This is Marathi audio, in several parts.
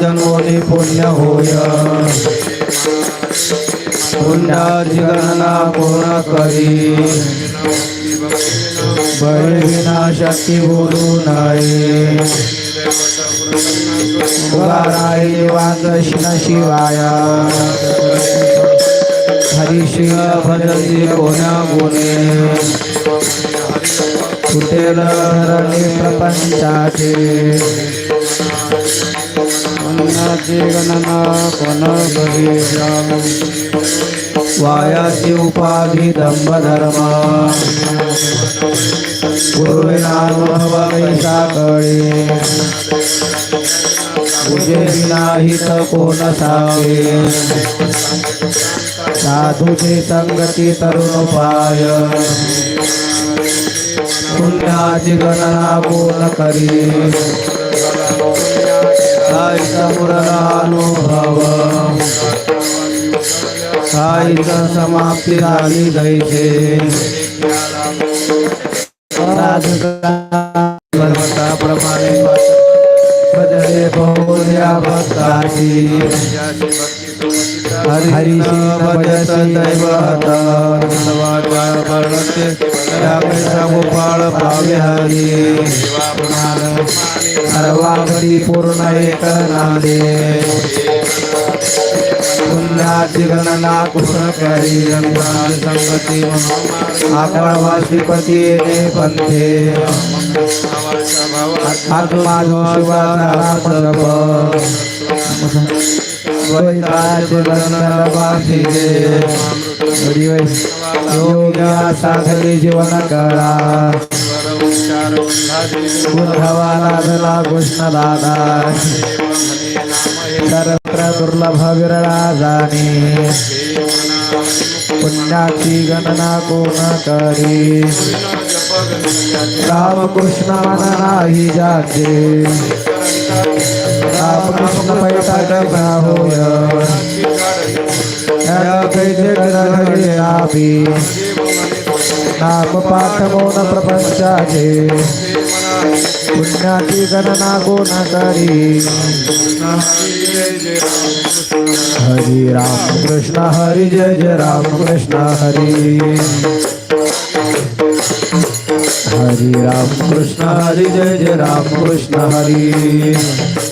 जन्मोनी पुण्य होय पुण्याची गणना पूर्ण करी बहिणा शक्ती बोलू नये उगाराई देवांग शिवाया हरिश्री भजती कोण्या गुणे सुटेल धरणी प्रपंचाचे? अन्नाची गणना कोण बघी वायाची उपाधी दंभ धर्म पूर्वेनानुभव कैसा कळे तुझे तर कोण सावे? साधूचे संगती तरुण पाय पुण्याची गणना कोण करी. साई समोरानुभव साईचा समाप्ती झाली जायचे. प्रमाणे भजने बहु भक्ताची. हरी सदैव गोपाळ भाव्य हरी सर्वागती पूर्ण एक नादे। पुण्यादिगणना कृष्ण करी संगती आकाळ वासिपती ने पंथे. आत्मा शिवा सर्व. गणना साधने जीवन करा उद्धवा लादला कृष्ण दादा सर्वत्र दुर्लभ विरळा जाणे पुण्याची गणना कोण करी रामकृष्ण मन नाही जाते कैसे ग्रहणे आभी नाम पाठ मौन प्रपंचाचे पुण्याची गणना कोण करी हरी राम कृष्ण हरी जय जय राम कृष्ण हरी हरी राम कृष्ण हरी जय जय राम कृष्ण हरी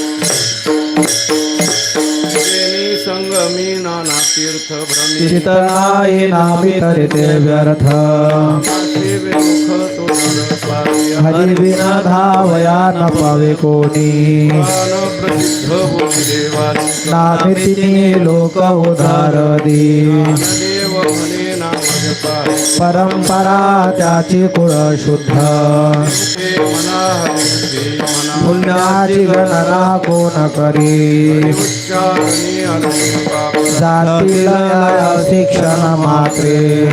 चित नाही नामी तरी व्यर्थ। हरी विना धावया न पावे कोणी। नामी तिने लोक उधार दे। परंपरा त्याची कुळ शुद्ध. पुण्याची गणना कोण करी. जातीला शिक्षण मात्रे.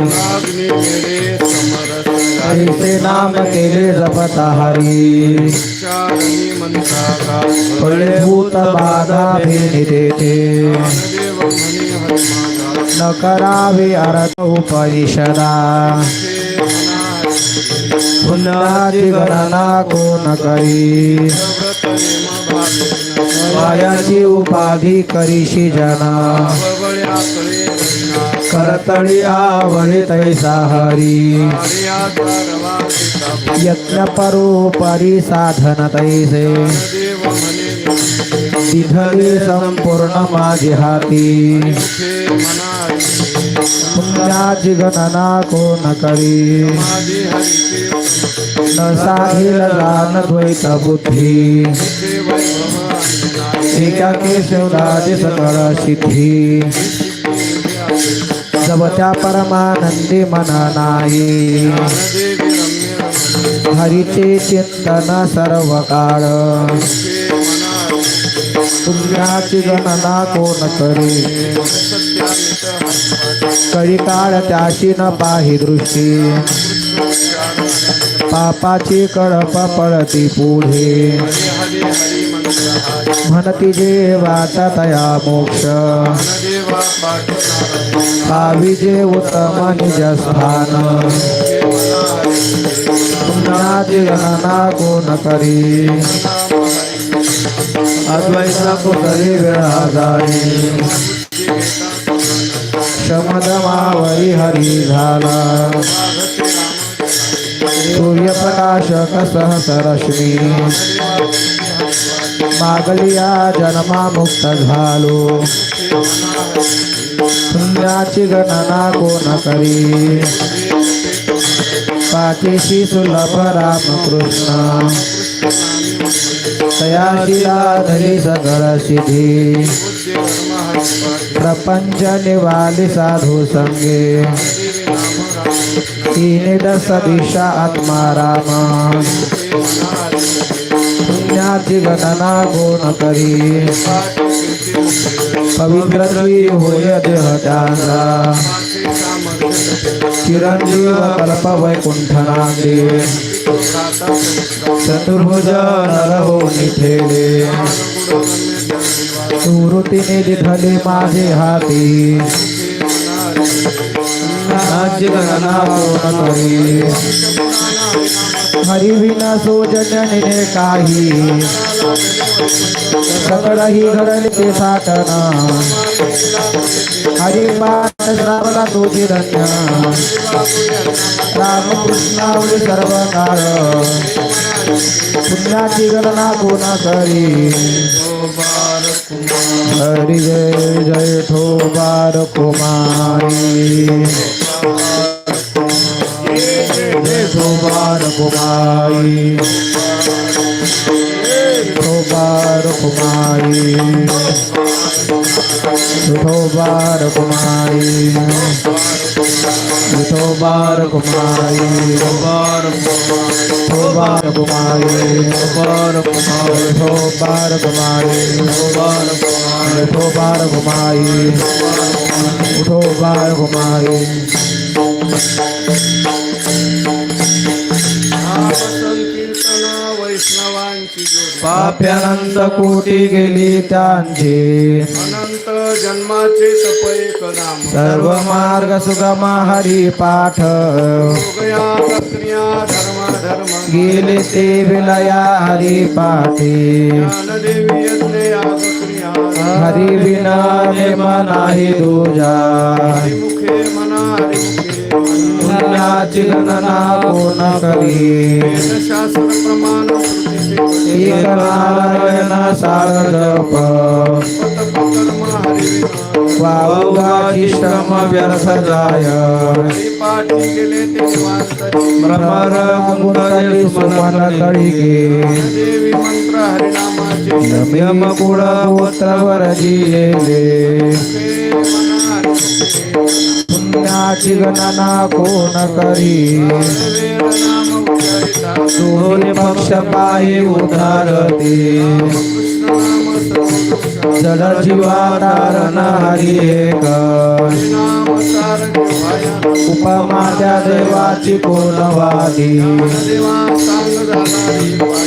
हरिसे नाम केले जपत हरी. फळभूत बाधा भेटी देते. न करावे अर्थ उपनिषदा. पुन्हारी गणना कोण करी. मायाची उपाधी करीशी जना. करतळी आवळी तैसा हरी. यत्न परोपरी साधन तैसे. विधली संपूर्ण माझी हाती. याची गणना कोण करी न साहिल जाण द्वैत बुद्धी। एका केशवराज सकळ सिद्धी। जबत्या परमानंदी मना नाही। हरिचे चिंतन सर्व काळ तुमच्याची गणना कोण करी कळी काळ त्याशी न पाही दृष्टी. पापाची कळप पळती पुढे. म्हणती जे तया मोक्ष. पावी जे उत्तम निज स्थान. हे मना करी नाम अद्वैत कुतरी वेळा जाई. शमदमावरी हरी झाला। सूर्यप्रकाशक सहसरश्मी मागलिया जन्मा मुक्त झालो। शून्याची गणना कोण करी। पाठीशी सुलभ रामकृष्ण तयाशिला धरी सगळ सिद्धी। प्रपंच निवाली साधु संगे। तीन दस दिशा आत्मा राम। पुण्याची गणना कोण करी। पवित्र चिरंजीव कल्प चतुर्भुज नर हो सुरुतीने दिधले माझे हाती. नाची गणना हरिविना सोजन्यने काही. सगळही घडले ते साठन हरिपाठ श्रावला तुझी धन्य रामकृष्णावली सर्व काळ पुण्याची गणना कोण करी हरी जय जय ठोबार कुमारी जय ठोबार कुमारी ठोबार कुमारी ठोबार कुमारी ठोबार कुमारी বার কুমারে বার কুমারে বার কুমারে বার কুমারে বার ঘুমাই উঠো বার ঘুমাই वैष्णवांची जोडी पाप्यानंद कोटी गेली त्यांचे अनंत जन्माचे तपैक नाम सर्व मार्ग सुगम हरी पाठ धर्म धर्म गेले ते विलया हरी पाठी ज्ञानदेवी यज्ञ याग हरी विना नेम नाही दूजा। मुखे मना पुण्याची गणना कोण करी. शास्त्र प्रमाण एक नारायण सार जप. वावगाची श्रम व्यर्थ जाय. भ्रमर सुमन यम कुळ जिलेले पुण्याची गणना कोण करी वेद पक्ष पायी उधारते सर्वदोष जड जीवाधारण हरी एक. उपमा त्या देवाची पूर्णवादी.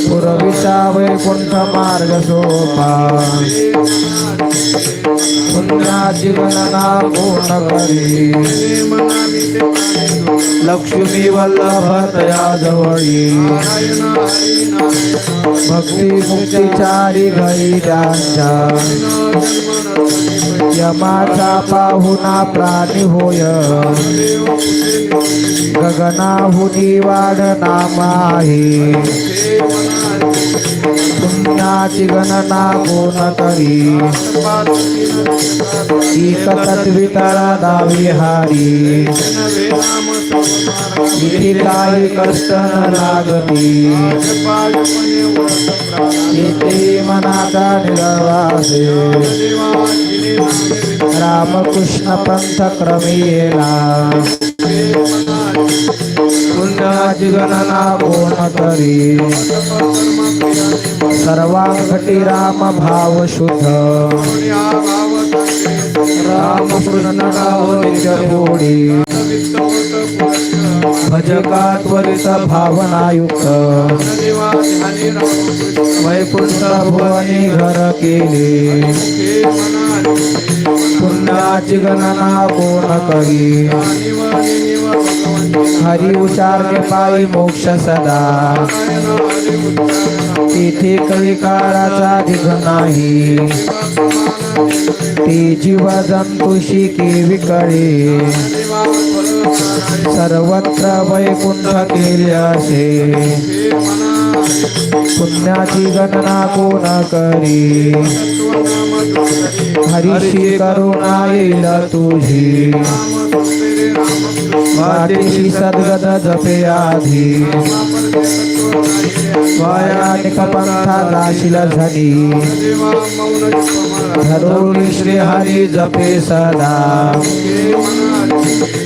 पुरविता वैकुंठ मार्ग सोपा? पुन्हा जीवनना पूर्ण करी? लक्ष्मी वल्लभ तया जवळी नारायण हरी नारायण भक्ती मुक्तीचारी घरी त्यांच्या यमाचा पाहुणा प्राणी होय। गगनाहुनी वाढ नाम आहे पुण्याची गणना कोण करी. एक तत्वितरा दावी हारी. इथे काही कष्ट न लागती. येथे मनाचा निरवासे रामकृष्ण पंथ क्रमेला. पुण्याची गणना कोण करी? इंद्रियाने राम भाव शुद्ध राम कृष्ण नित्य भजका त्वरित भावनायुक्त वैकुंठ भुवनी घर केले पुण्याची गणना कोण करी हरी उचारणे पायी मोक्ष सदा। तेथे कविकाराचा दिघ नाही. ते जीव जंतुशी के विकळे. सर्वत्र वैकुंठ केले असे. पुण्याची गणना कोण करी हरीशी करुणा येईल तुझी. वाटेशी सद्गत जपे आधी. वायानिक पंथा जाशील झनी धरून श्री हरी जपे सदा.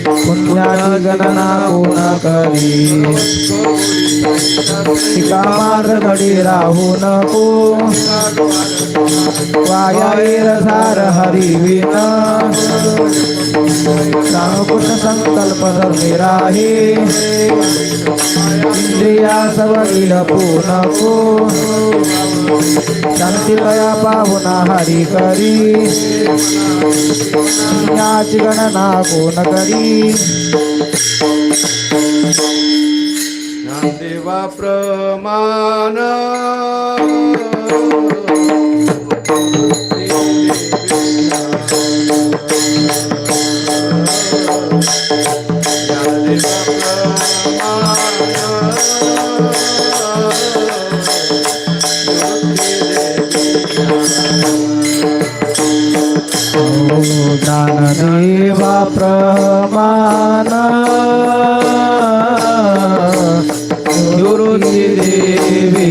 पुण्याची गणना कोण करी? कामार घडी राहू नको. वाया झार हरी विन सांगपुट संकल्प धर्मी राही इंद्रिया सवडील नको शांती लया पाहुणा हरी करी याची गणना कोण करी देवा प्रमाण Thank you. ज्ञानदेवा प्रमाण गुरुजी देवी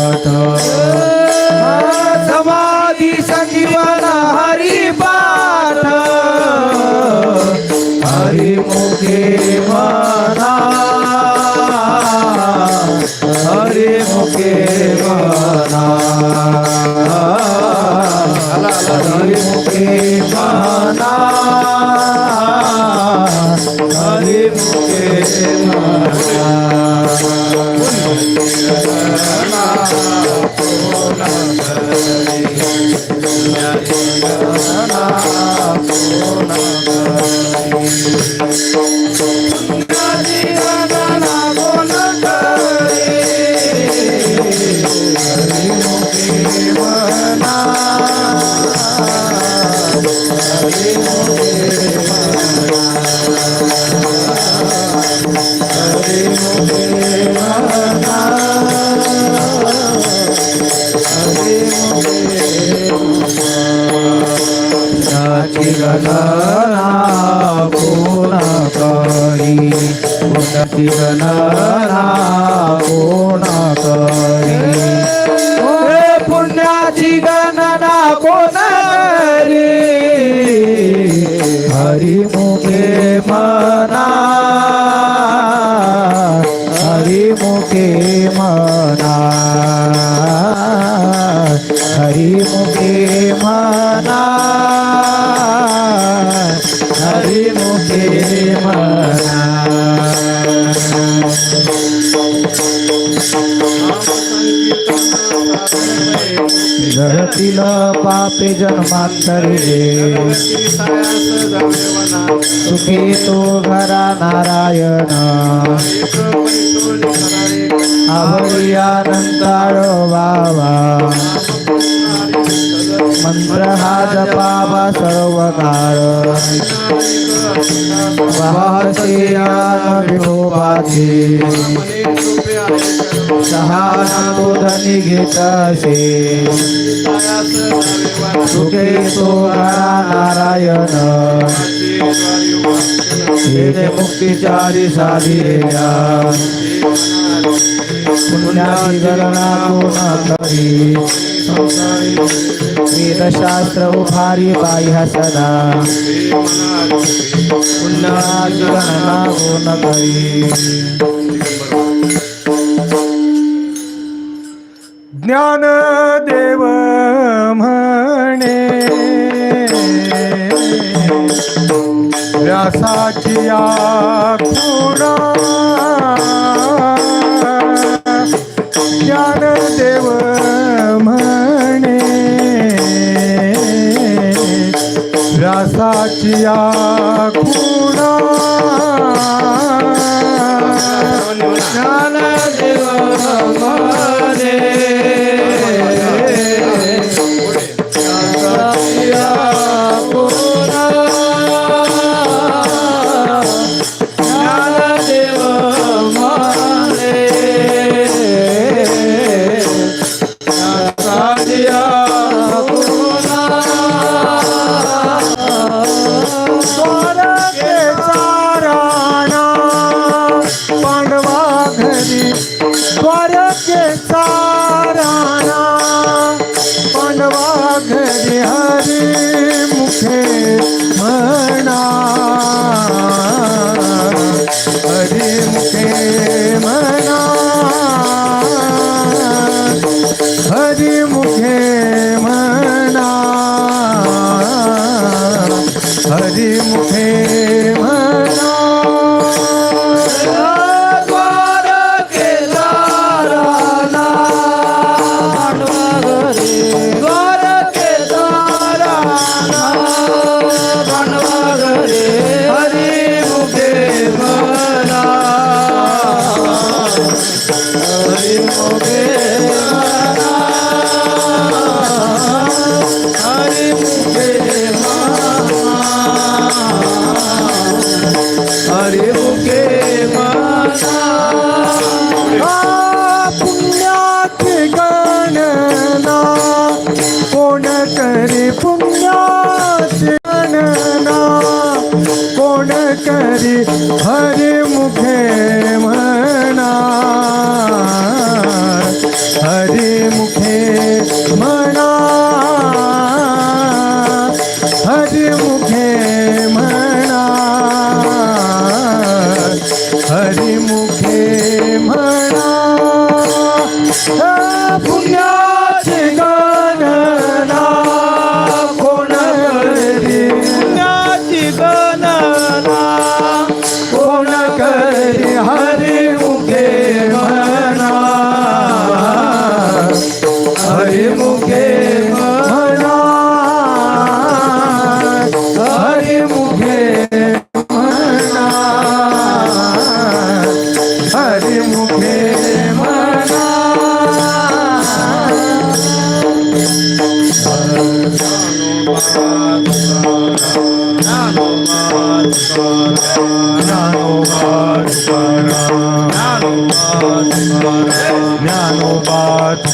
घडतील पापे जन्मांतरे सुखी तो घरा नारायण. आवडी आनंदाळ बाबा मंत्र हा जपावा सर्व काळ भारतीया विठोबाची सहानोदनी घेताशी सुखे सोरा नारायण। हिने मुक्तिचारी साधिया पुण्याची गणना कोणा तरी वेदशास्त्र उभारी बाह्य सदा पुण्यागणना हो न करी ज्ञान हरे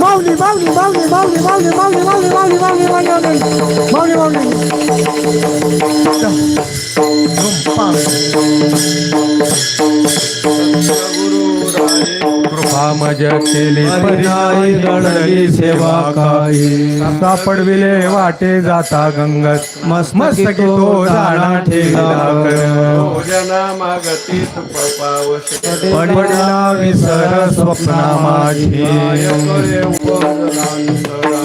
Mauli, Mauli, मज केली परिणाई घडली सेवा काही. सापडविले वाटे जाता गंगत. मस्तकी तो जाणा ठेला भोजना मागती पडिला विसर स्वप्ना माझी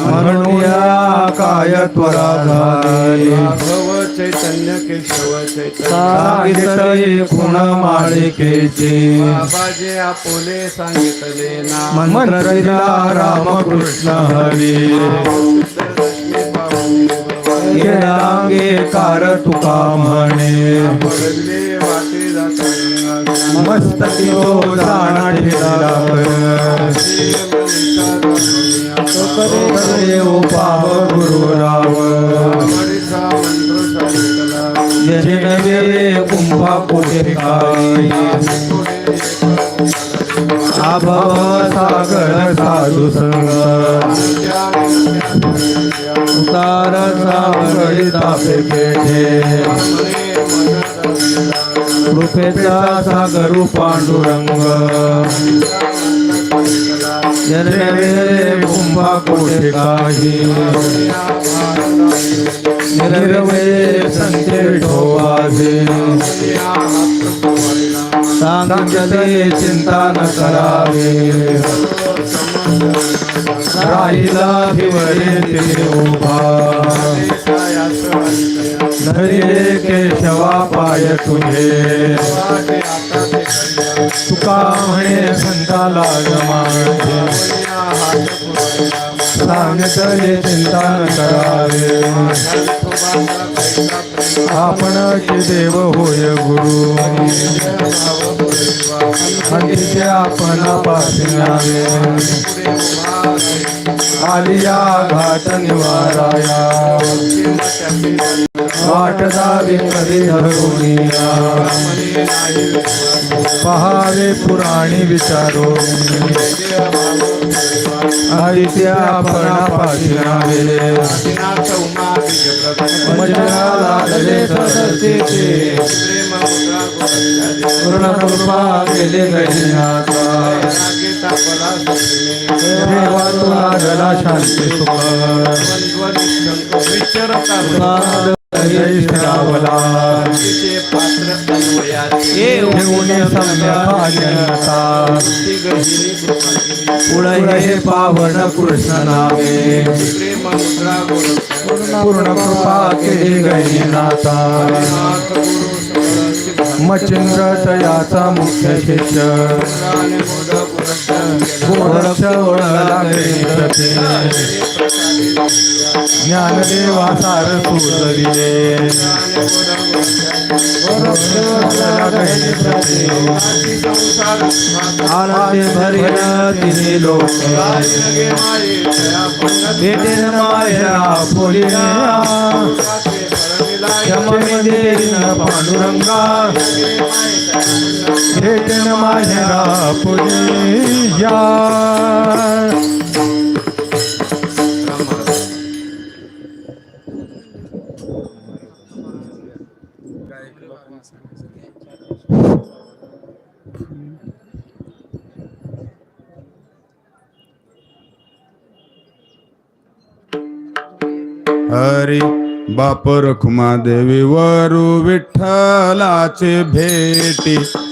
म्हणूया काय त्वरा झाली चैतन्य केशव चैतन्य. सांगितले खुण माळिकेची बाबाजी आपोले सांगितले. मंत्रविला रामकृष्ण हरी. येणांगे कार तुका म्हणे. मस्त तो जाणा ठेवला कुंभा पुण्यकारी काही सागर साधू संग उतार सागरिता तापे पेठे कृपेचा सागरू पांडुरंग कुंभा कोठे काही निर्वे संते ठोवाजे सांगते चिंता न करावे. राहिला भिवरे ते उभा. धरे केशवा पाय तुझे. तुका म्हणे संताला दान चले चिंता न करावे। आपणाचे देव होय गुरु। आणि ते आपणापासून आवे आलिया घाट निवाराया वाट जावी कधी धरुनिया पहावे पुराणी विचारो आदित्या आपण पाठिणावे मजनाला लागले सदस्यते पूर्ण कृपा केले गहिनाथा। देवा तुला गला शांती सुख श्रावला पुढे पावन कृष्ण नावे पूर्ण कृपा केली गहिनाथा मचिंगट मुख्य शिष्य ज्ञानदेवा सार सुरविले आनंदे भरिन लोक भेटेन माया पुरिया यममध्ये माझ्या पुरी या. काय बाप रखुमा देवी वरु विठ्ठलाचे भेटी.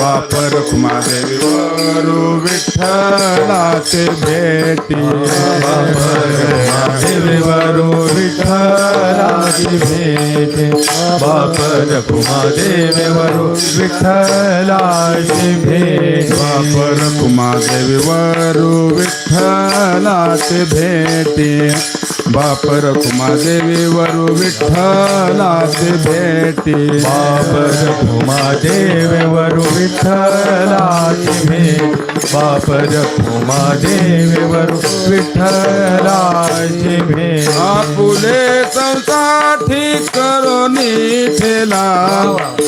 बापर रुक्मादेवी वरू विठ्ठलाचे भेटी. देवी वरू विठ्ठलाची भेटी. बापर कुमादेवी वरू विठ्ठलाची भेट. बापर कुमादेवी वरू विठ्ठलाचे भेटी. बापर कुमादेवी वरू विठ्ठलाचे भेटी. बापर कुमादेवी वरू बाप जपू माझे विवरू विठ्ठलाची भे आपुले संसार ठीक करोनी ठेला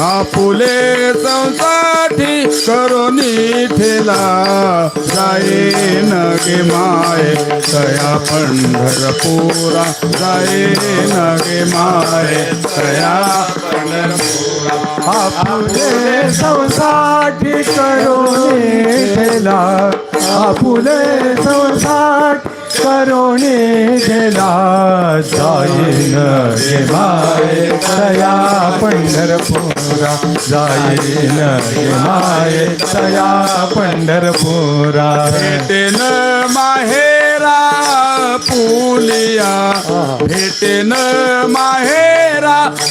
आपुले संसार ठीक करोनी ठेला जाये नगे माय सया पंढर पुरा जाये नगे माय तया पंढरपुरा. आपुले संसाठी करोने गेला. आपुले संसाठ करोने गेला. जाईन हे माय दया पंढरपुरा. जाईन गे माय तया पंढरपुरा. भेटेन माहेरा पुलिया. भेटेन माहेरा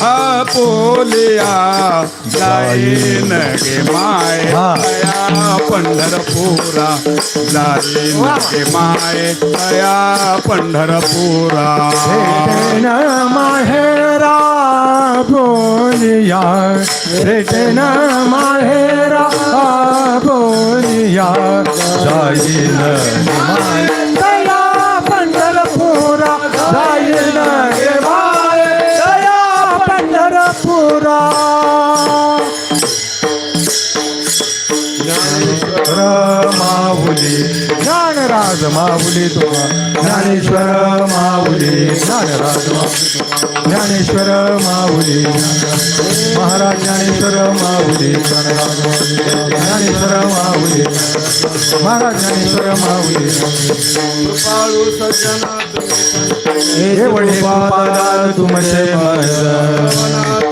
पोलिया जाईन गे माय. पंढरपुरा जाईन गे माय. पंढरपुरा. माहेरा बोलिया रेटेन माहेरा बोलिया जाईन माय. पंढरपुरा जाईन ज्ञानेश्वर माऊली ज्ञानराज माऊली तुम्हा. ज्ञानेश्वर माऊली ज्ञानराज माऊली ज्ञानेश्वर माऊली महाराज ज्ञानेश्वर माऊली ज्ञानराज ज्ञानेश्वर माऊली महाराज ज्ञानेश्वर माऊली कृपाळू सज्जना हे वडे पादा तुमचे माझ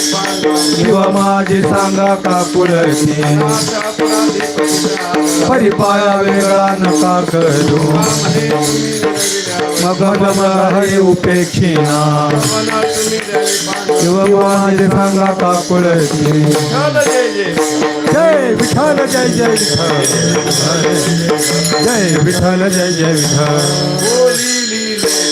शिवा माझे सांगा का कुलशी परिपाया वेगळा नका करू. मग मला हरी उपेक्षिना शिवा माझे सांगा का कुलशी जय विठाल जय जय विठाल जय विठाल जय जय विठाल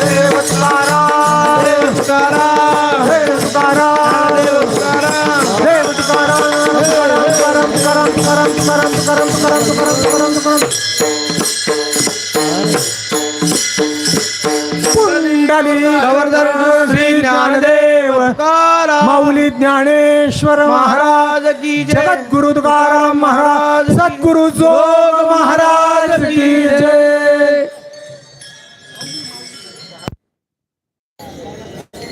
देव तुकाराम देव तुकाराम देव तुकाराम देव तुकाराम देव तुकाराम तुकाराम तुकाराम तुकाराम तुकाराम तुकाराम तुकाराम तुकाराम तुकाराम तुकाराम पुंडली गवर्धन श्री ज्ञानदेव माऊली ज्ञानेश्वर महाराज की जगद्गुरु तुकाराम महाराज सद्गुरु जोग महाराज।